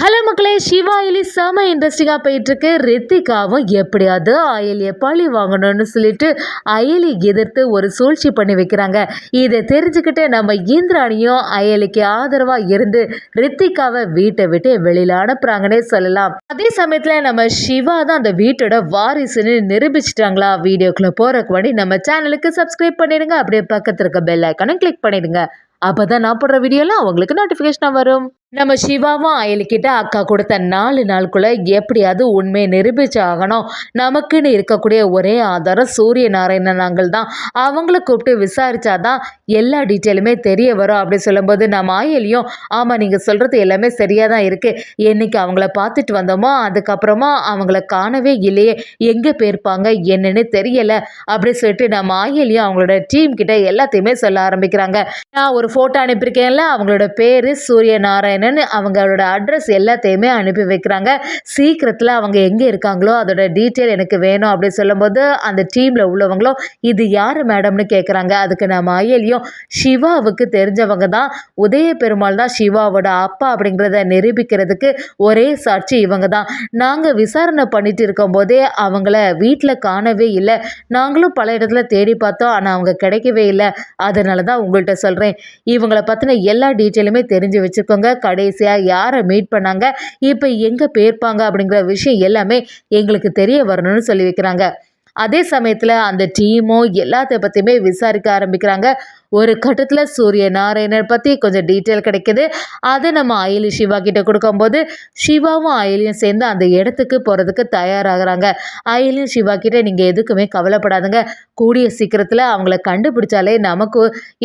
Hello மக்களே சிவா அயலி செம இன்ட்ரெஸ்டிங்காக போயிட்டுருக்கு. ரித்திகாவும் எப்படியாவது அயலியை பழி வாங்கணும்னு சொல்லிட்டு அயலி எதிர்த்து ஒரு சூழ்ச்சி பண்ணி வைக்கிறாங்க. இதை தெரிஞ்சுக்கிட்டு நம்ம இந்திராணியும் அயலிக்கு ஆதரவாக இருந்து ரித்திகாவை வீட்டை விட்டு வெளியில் அனுப்புகிறாங்கன்னே சொல்லலாம். அதே சமயத்தில் நம்ம சிவா தான் அந்த வீட்டோட வாரிசுன்னு நிரூபிச்சிட்டாங்களா? வீடியோக்குள்ளே போகிறக்கு வேண்டி நம்ம சேனலுக்கு சப்ஸ்கிரைப் பண்ணிடுங்க. அப்படியே பக்கத்தில் இருக்க பெல் ஐக்கானும் கிளிக் பண்ணிடுங்க. அப்போ தான் நான் போடுற வீடியோலாம் உங்களுக்கு நோட்டிஃபிகேஷனாக வரும். நம்ம சிவாவும் அயலிக்கிட்ட அக்கா கொடுத்த நாலு நாளுக்குள்ள எப்படியாவது உண்மையை நிரூபிச்சு ஆகணும் நமக்குன்னு இருக்கக்கூடிய ஒரே ஆதாரம் சூரிய நாராயணன் நாங்கள் தான் அவங்கள கூப்பிட்டு விசாரிச்சாதான் எல்லா டீட்டெயிலுமே தெரிய வரும் அப்படி சொல்லும்போது நம்ம ஆயலியும் ஆமாம் நீங்கள் சொல்கிறது எல்லாமே சரியாக தான் இருக்குது என்னைக்கு அவங்கள பார்த்துட்டு வந்தோமோ அதுக்கப்புறமா அவங்கள காணவே இல்லையே. எங்கே போயிருப்பாங்க என்னன்னு தெரியலை. அப்படி சொல்லிட்டு நம்ம ஆயலியும் அவங்களோட டீம் கிட்ட எல்லாத்தையுமே சொல்ல ஆரம்பிக்கிறாங்க. நான் ஒரு ஃபோட்டோ அனுப்பியிருக்கேன்ல அவங்களோட பேர் சூரிய நாராயணன். அவங்களோட அட்ரஸ் எல்லாத்தையுமே அனுப்பி வைக்கிறாங்க. சீக்கிரத்தில் அவங்க எங்கே இருக்காங்களோ அதோட டீட்டெயில் எனக்கு வேணும் அப்படின்னு சொல்லும்போது அந்த டீமில் உள்ளவங்களும் இது யார் மேடம்னு கேட்குறாங்க அதுக்கு நம்ம அயலியும் சிவாவுக்கு தெரிஞ்சவங்க தான். உதய பெருமாள் தான் சிவாவோட அப்பா அப்படிங்கிறத நிரூபிக்கிறதுக்கு ஒரே சாட்சி இவங்க தான். நாங்கள் விசாரணை பண்ணிட்டு இருக்கும்போதே அவங்கள வீட்டில் காணவே இல்லை. நாங்களும் பல இடத்துல தேடி பார்த்தோம். ஆனால் அவங்க கிடைக்கவே இல்லை. அதனால தான் உங்கள்கிட்ட சொல்கிறேன் இவங்களை பற்றின எல்லா டீட்டெயிலுமே தெரிஞ்சு வச்சுக்கோங்க. கடைசியாக யாரை மீட் பண்ணாங்க? இப்போ எங்கே போயிருப்பாங்க அப்படிங்கிற விஷயம் எல்லாமே எங்களுக்கு தெரிய வரணும்னு சொல்லி வைக்கிறாங்க. அதே சமயத்தில் அந்த டீமும் எல்லாத்த பற்றியுமே விசாரிக்க ஆரம்பிக்கிறாங்க. ஒரு கட்டத்தில் சூரிய நாராயணர் பற்றி கொஞ்சம் டீட்டெயில் கிடைக்கிது. அதை நம்ம அயலி சிவா கிட்ட கொடுக்கும்போது சிவாவும் அயலியும் சேர்ந்து அந்த இடத்துக்கு போகிறதுக்கு தயாராகிறாங்க. அயலியும் சிவா கிட்ட நீங்கள் எதுக்குமே கவலைப்படாதுங்க. கூடிய சீக்கிரத்தில் அவங்கள கண்டுபிடிச்சாலே நமக்கு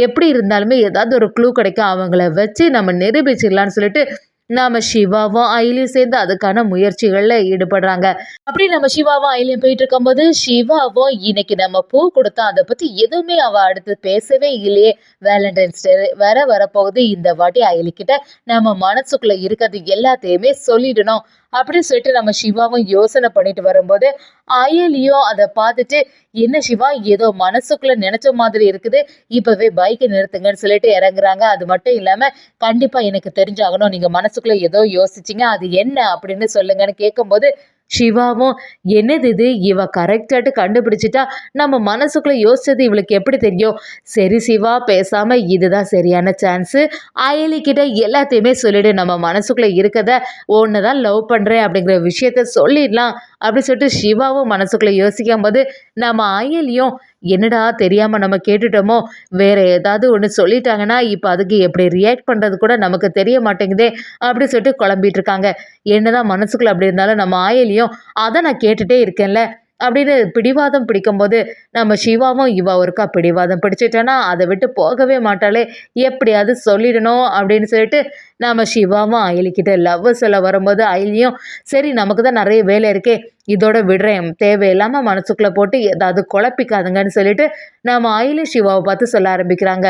எப்படி இருந்தாலுமே ஏதாவது ஒரு க்ளூ கிடைக்கும். அவங்கள வச்சு நம்ம நிரூபிச்சிடலான்னு சொல்லிட்டு நாம சிவாவும் அயிலையும் சேர்ந்து அதுக்கான முயற்சிகளில் ஈடுபடுறாங்க. அப்படி நம்ம சிவாவும் அயிலையும் போயிட்டு இருக்கும்போது சிவாவும் இன்னைக்கு நம்ம பூ கொடுத்தா அதை பற்றி எதுவுமே அவள் அடுத்து பேசவே இல்லையே. வேலண்டைன்ஸ் டே வர வரப்போகுது. இந்த வாட்டி அயலிக்கிட்ட நம்ம மனசுக்குள்ளே இருக்கிறது எல்லாத்தையுமே சொல்லிடணும். அப்படின்னு சொல்லிட்டு நம்ம சிவாவும் யோசனை பண்ணிட்டு வரும்போது அயலியோ அதை பார்த்துட்டு என்ன சிவா ஏதோ மனசுக்குள்ள நினைச்ச மாதிரி இருக்குது. இப்பவே பைக்கை நிறுத்துங்கன்னு சொல்லிட்டு இறங்குறாங்க. அது மட்டும் இல்லாம கண்டிப்பா எனக்கு தெரிஞ்சாகணும். நீங்க மனசுக்குள்ள ஏதோ யோசிச்சிங்க. அது என்ன? அப்படின்னு சொல்லுங்கன்னு கேட்கும்போது சிவாவும் என்னது இது? இவ கரெக்டாட்டு கண்டுபிடிச்சிட்டா? நம்ம மனசுக்குள்ளே யோசிச்சது இவளுக்கு எப்படி தெரியும்? சரி சிவா பேசாமல் இதுதான் சரியான சான்ஸு அயலிக்கிட்ட எல்லாத்தையுமே சொல்லிடு. நம்ம மனசுக்குள்ளே இருக்கத ஒன்று தான் லவ் பண்ணுறேன் அப்படிங்கிற விஷயத்த சொல்லிடலாம். அப்படி சொல்லிட்டு சிவாவும் மனசுக்குள்ளே யோசிக்கும் போது நம்ம ஆயிலையும் என்னடா தெரியாமல் நம்ம கேட்டுட்டோமோ? வேற ஏதாவது ஒன்று சொல்லிட்டாங்கன்னா இப்போ அதுக்கு எப்படி ரியாக்ட் பண்ணுறது கூட நமக்கு தெரிய மாட்டேங்குதே அப்படி சொல்லிட்டு குழம்பிட்டு இருக்காங்க. என்னதான் மனசுக்குள்ள அப்படி இருந்தாலும் நம்ம ஆயிலையும் அதை நான் கேட்டுட்டே இருக்கேன்ல. அப்படின்னு பிடிவாதம் பிடிக்கும்போது நம்ம சிவாவும் இவா ஒருக்கா பிடிவாதம் பிடிச்சிட்டேன்னா அதை விட்டு போகவே மாட்டாளே. எப்படியாவது சொல்லிடணும் அப்படின்னு சொல்லிட்டு நம்ம சிவாவும் அயலிக்கிட்ட லவ் சொல்ல வரும்போது அயலியும் சரி நமக்கு தான் நிறைய வேலை இருக்கே இதோட விடுறேன். தேவையில்லாமல் மனசுக்குள்ளே போட்டு ஏதாவது குழப்பிக்காதுங்கன்னு சொல்லிட்டு நம்ம அயலி சிவாவை பார்த்து சொல்ல ஆரம்பிக்கிறாங்க.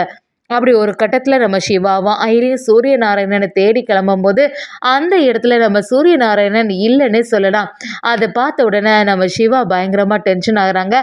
அப்படி ஒரு கட்டத்தில் நம்ம சிவாவும் ஐரியும் சூரிய நாராயணனை தேடி கிளம்பும்போது அந்த இடத்துல நம்ம சூரிய நாராயணன் இல்லைன்னு சொல்லலாம். அதை பார்த்த உடனே நம்ம சிவா பயங்கரமாக டென்ஷன் ஆகுறாங்க.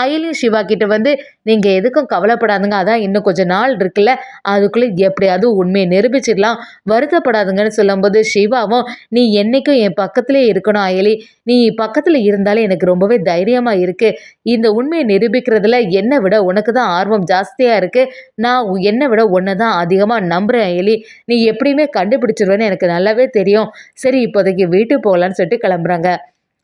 அயலியும் சிவா கிட்ட வந்து நீங்கள் எதுக்கும் கவலைப்படாதுங்க. அதான் இன்னும் கொஞ்சம் நாள் இருக்குல்ல. அதுக்குள்ளே எப்படியாவது உண்மையை நிரூபிச்சிடலாம். வருத்தப்படாதுங்கன்னு சொல்லும்போது சிவாவும் நீ என்றைக்கும் என் பக்கத்திலே இருக்கணும் அயலி நீ பக்கத்தில் இருந்தாலே எனக்கு ரொம்பவே தைரியமாக இருக்குது இந்த உண்மையை நிரூபிக்கிறதுல என்னை விட உனக்கு தான் ஆர்வம் ஜாஸ்தியாக இருக்குது நான் என்னை விட ஒன்றை தான் அதிகமாக நம்புகிறேன் எலி. நீ எப்படியுமே கண்டுபிடிச்சிருவேன்னு எனக்கு நல்லாவே தெரியும். சரி இப்போதைக்கு வீட்டுக்கு போகலான்னு சொல்லிட்டு கிளம்புறாங்க.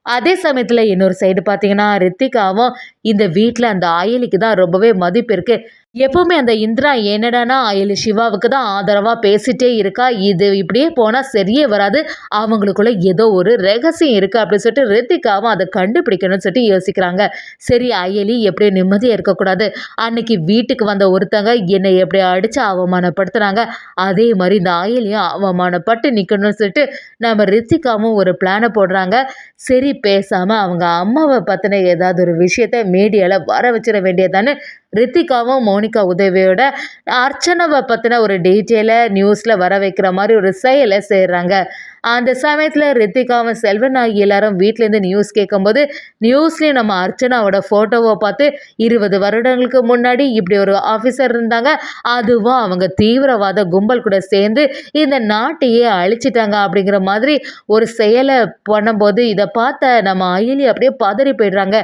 அதே சமயத்தில் இன்னொரு சைடு பார்த்தீங்கன்னா ரித்திகாவும் இந்த வீட்டில் அந்த ஆயலிக்கு தான் ரொம்பவே மதிப்பு இருக்குது எப்போவுமே அந்த இந்திரா என்னடானா அயலி சிவாவுக்கு தான் ஆதரவாக பேசிட்டே இருக்கா. இது இப்படியே போனால் சரியே வராது. அவங்களுக்குள்ள ஏதோ ஒரு ரகசியம் இருக்குது அப்படின்னு சொல்லிட்டு ரித்திகாவும் அதை கண்டுபிடிக்கணும்னு சொல்லிட்டு யோசிக்கிறாங்க. சரி அயலி எப்படியும் நிம்மதியாக இருக்கக்கூடாது. அன்னைக்கு வீட்டுக்கு வந்த ஒருத்தங்க என்னை எப்படி அடித்து அவமானப்படுத்துனாங்க அதே மாதிரி இந்த அயலியும் அவமானப்பட்டு நிற்கணும்னு சொல்லிட்டு நம்ம ரித்திகாவும் ஒரு பிளானை போடுறாங்க. சரி பேசாமல் அவங்க அம்மாவை பற்றின ஏதாவது ஒரு விஷயத்த மீடியாவில் வர வச்சிட வேண்டியதானே ரித்திகாவும் மோனிகா உதவியோட அர்ச்சனாவை பற்றின ஒரு டீட்டெயிலை நியூஸில் வர வைக்கிற மாதிரி ஒரு செயலை செய்கிறாங்க அந்த சமயத்தில் ரித்திகாவும் செல்வன் ஆகிய எல்லாரும் வீட்டிலேருந்து நியூஸ் கேட்கும்போது நியூஸ்லேயும் நம்ம அர்ச்சனாவோட ஃபோட்டோவை பார்த்து இருபது வருடங்களுக்கு முன்னாடி இப்படி ஒரு ஆஃபீஸர் இருந்தாங்க. அதுவும் அவங்க தீவிரவாத கும்பல் கூட சேர்ந்து இந்த நாட்டையே அழிச்சிட்டாங்க அப்படிங்கிற மாதிரி ஒரு செயலை பண்ணும்போது இதை பார்த்த நம்ம அயலி அப்படியே பதறி போயிடுறாங்க.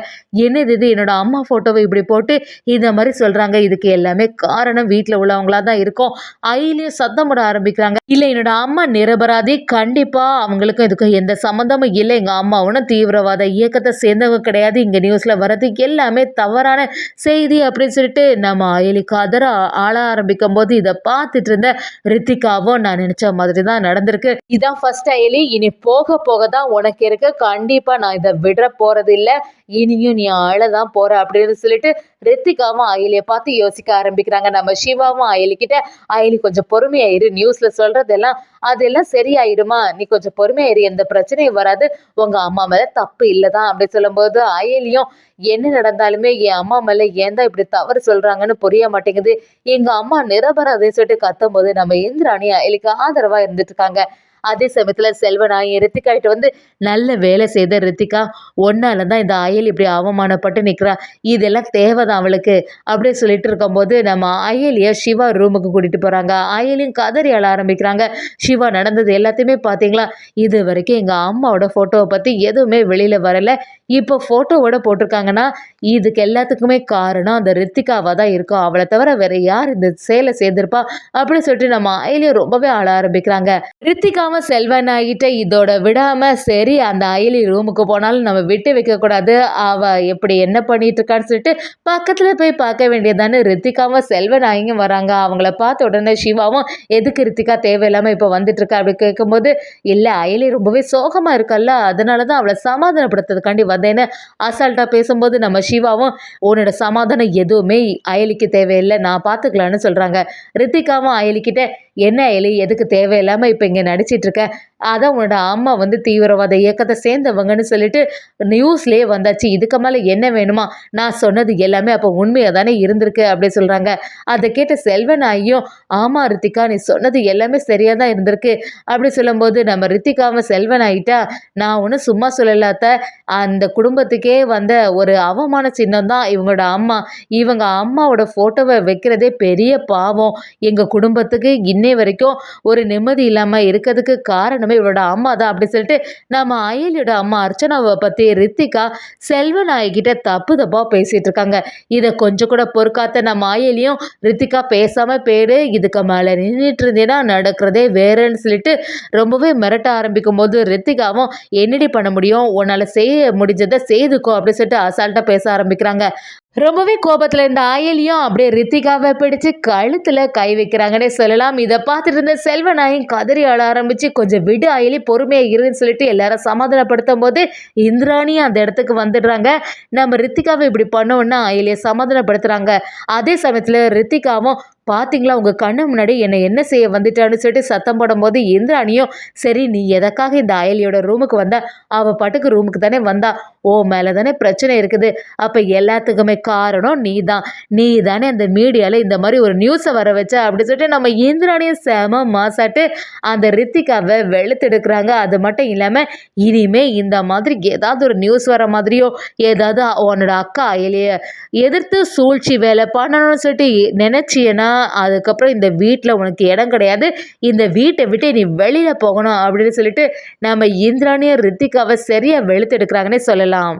என்னது இது? என்னோட அம்மா ஃபோட்டோவை இப்படி போட்டு இந்த மாதிரி சொல்கிறாங்க இதுக்கு எல்லாமே காரணம் வீட்டில் உள்ளவங்களா தான் இருக்கும். அயலியும் சத்தம் போட ஆரம்பிக்கிறாங்க. இல்லை என்னோட அம்மா நிரபராதி கண்டிப்பாக அவங்களுக்கும் இதுக்கும் எந்த சம்மந்தமும் இல்லை. எங்கள் அம்மாவும் தீவிரவாத இயக்கத்தை சேர்ந்தவங்க கிடையாது. இங்கே நியூஸில் வர்றது எல்லாமே தவறான செய்தி அப்படின்னு சொல்லிட்டு நம்ம அயலி கதற ஆள ஆரம்பிக்கும் போது இதை பார்த்துட்டு இருந்த ரித்திகாவும் நான் நினச்ச மாதிரி தான் நடந்திருக்கு. இதான் ஃபர்ஸ்ட் அயலி. இனி போக போக தான் உனக்கு இருக்கு. கண்டிப்பாக நான் இதை விடுற போகிறது இல்லை. இனியும் நீ அழ தான் போற அப்படின்னு சொல்லிட்டு ரித்திகாவும் அயலியை பார்த்து யோசிக்க ஆரம்பிக்கிறாங்க. நம்ம சிவாவும் அயலிக்கிட்ட அயலி கொஞ்சம் பொறுமையாயிரு நியூஸ்ல சொல்றதெல்லாம் அதெல்லாம் சரியாயிடுமா நீ கொஞ்சம் பொறுமையாயிரு எந்த பிரச்சனையும் வராது. உங்க அம்மா மேல தப்பு இல்லதான் அப்படி சொல்லும்போது அயலியும் என்ன நடந்தாலுமே என் அம்மா மேல ஏன் தான் இப்படி தவறு சொல்றாங்கன்னு புரிய மாட்டேங்குது? எங்க அம்மா நிரபராதே சொல்லிட்டு கத்தும் போது நம்ம இந்திராணி அயலிக்கு ஆதரவா இருந்துட்டு இருக்காங்க. அதே சமயத்தில் செல்வனாய் ரித்திகாகிட்ட வந்து நல்ல வேலை செய்த ரித்திகா ஒன்றால் தான் இந்த அயல் இப்படி அவமானப்பட்டு நிற்கிறா இதெல்லாம் தேவைதான் அவளுக்கு. அப்படியே சொல்லிட்டு இருக்கும்போது நம்ம அயலியை சிவா ரூமுக்கு கூட்டிகிட்டு போகிறாங்க அயலியும் கதறி அழ ஆரம்பிக்கிறாங்க. சிவா நடந்தது எல்லாத்தையுமே பார்த்தீங்களா? இது வரைக்கும் எங்கள் அம்மாவோட ஃபோட்டோவை பற்றி எதுவுமே வெளியில் வரலை. இப்போ ஃபோட்டோவோட போட்டிருக்காங்கன்னா இதுக்கு எல்லாத்துக்குமே காரணம் அந்த ரித்திகாவாக தான் இருக்கும். அவளை தவிர வேற யார் இந்த சேலை சேர்ந்திருப்பா அப்படின்னு சொல்லிட்டு நம்ம அயலியும் ரொம்பவே ஆள ஆரம்பிக்கிறாங்க. ரித்திகாவும் செல்வன் ஆகிட்ட இதோட விடாம சரி அந்த அயலி ரூமுக்கு போனாலும் நம்ம விட்டு வைக்கக்கூடாது. அவ எப்படி என்ன பண்ணிட்டு இருக்கான்னு சொல்லிட்டு பக்கத்துல போய் பார்க்க வேண்டியதானு ரித்திகாவும் செல்வன் ஆகியும் வராங்க. அவங்கள பார்த்த உடனே சிவாவும் எதுக்கு ரித்திகா தேவையில்லாம இப்போ வந்துட்டு இருக்கா? அப்படி கேட்கும்போது இல்லை அயலி ரொம்பவே சோகமா இருக்கல்ல. அதனால தான் அவளை சமாதானப்படுத்துறதுக்காண்டி வந்தேன்னு அசால்ட்டாக பேசும்போது நம்ம சிவாவும் உன்னோட சமாதானம் எதுவுமே அயலிக்கு தேவையில்லை நான் பார்த்துக்கலான்னு சொல்கிறாங்க ரித்திகாவும் அயலிக்கிட்ட என்ன அயலி எதுக்கு தேவையில்லாமல் இப்போ இங்கே நடிச்சிட்ருக்க? அதான் உன்னோட அம்மா வந்து தீவிரவாத இயக்கத்தை சேர்ந்தவங்கன்னு சொல்லிட்டு நியூஸ்லேயே வந்தாச்சு. இதுக்கு மேலே என்ன வேணுமா? நான் சொன்னது எல்லாமே அப்போ உண்மையாக தானே இருந்திருக்கு அப்படி சொல்கிறாங்க அதை கேட்ட செல்வன் ஐயும் ஆமா ரித்திகா நீ சொன்னது எல்லாமே சரியாக தான் இருந்திருக்கு. அப்படி சொல்லும்போது நம்ம ரித்திகாவை செல்வன் ஆகிட்டா நான் ஒன்றும் சும்மா சொல்லலாத்த அந்த குடும்பத்துக்கே வந்த ஒரு அவமான சின்னம் தான் இவங்களோட அம்மா. இவங்க அம்மாவோட ஃபோட்டோவை வைக்கிறதே பெரிய பாவம். எங்கள் குடும்பத்துக்கு இன்னை வரைக்கும் ஒரு நிம்மதி இல்லாமல் இருக்கிறதுக்கு காரணமே இவரோட அம்மா தான் அப்படி சொல்லிட்டு நம்ம அயலியோட அம்மா அர்ச்சனாவை பற்றி ரித்திகா செல்வநாயகிட்ட தப்பு தப்பாக பேசிகிட்டு இருக்காங்க. இதை கொஞ்சம் கூட பொறுக்காத்த நம்ம அயலியும் ரித்திகா பேசாமல் போயிடு இதுக்கு மேலே நின்றுட்டு இருந்தேன்னா நடக்கிறதே வேறேன்னு சொல்லிட்டு ரொம்பவே மிரட்ட ஆரம்பிக்கும் போது ரித்திகாவும் என்னடி பண்ண முடியும்? உன்னால் செய்ய முடிஞ்சதை செய்துக்கோ அப்படின்னு சொல்லிட்டு அசால்ட்டாக பேச ஆரம்பிக்கிறாங்க. ரொம்பவே கோபத்தில் இருந்த ஆயலியும் அப்படியே ரித்திகாவை பிடிச்சு கழுத்தில் கை வைக்கிறாங்கன்னே சொல்லலாம். இதை பார்த்துட்டு இருந்த செல்வநாயும் கதறி ஆட ஆரம்பிச்சு கொஞ்சம் விடு ஆயலி பொறுமையாக இருன்னு சொல்லிட்டு எல்லாரும் சமாதானப்படுத்தும் போது இந்திராணியும் அந்த இடத்துக்கு வந்துடுறாங்க. நம்ம ரித்திகாவை இப்படி பண்ணோன்னா அயலியை சமாதானப்படுத்துகிறாங்க அதே சமயத்தில் ரித்திகாவும் பார்த்தீங்களா உங்கள் கண்ணு முன்னாடி என்னை என்ன செய்ய வந்துட்டான்னு சொல்லிட்டு சத்தம் போடும்போது இந்திராணியும் சரி நீ எதற்காக இந்த அயலியோட ரூமுக்கு வந்தா? அவள் பாட்டுக்கு ரூமுக்கு தானே வந்தா. ஓ மேலே தானே பிரச்சனை இருக்குது. அப்போ எல்லாத்துக்குமே காரணம் நீ தான் நீ தானே அந்த மீடியாவில் இந்த மாதிரி ஒரு நியூஸை வர வச்ச அப்படின்னு சொல்லிட்டு நம்ம இந்திராணியும் செம மாசாட்டு அந்த ரித்திகாவை வெளுத்தெடுக்கிறாங்க அது மட்டும் இல்லாமல் இனிமே இந்த மாதிரி ஏதாவது ஒரு நியூஸ் வர மாதிரியோ ஏதாவது உன்னோட அக்கா அயலிய எதிர்த்து சூழ்ச்சி வேலை பண்ணணும்னு சொல்லிட்டு நினச்சியன்னா அதுக்கப்புறம் இந்த வீட்டில் உனக்கு இடம் கிடையாது. இந்த வீட்டை விட்டு நீ வெளியில் போகணும் அப்படின்னு சொல்லிட்டு நம்ம இந்திராணியை ரித்திகாவை சரியாக வெளுத்தெடுக்கிறாங்கன்னே சொல்லலாம்.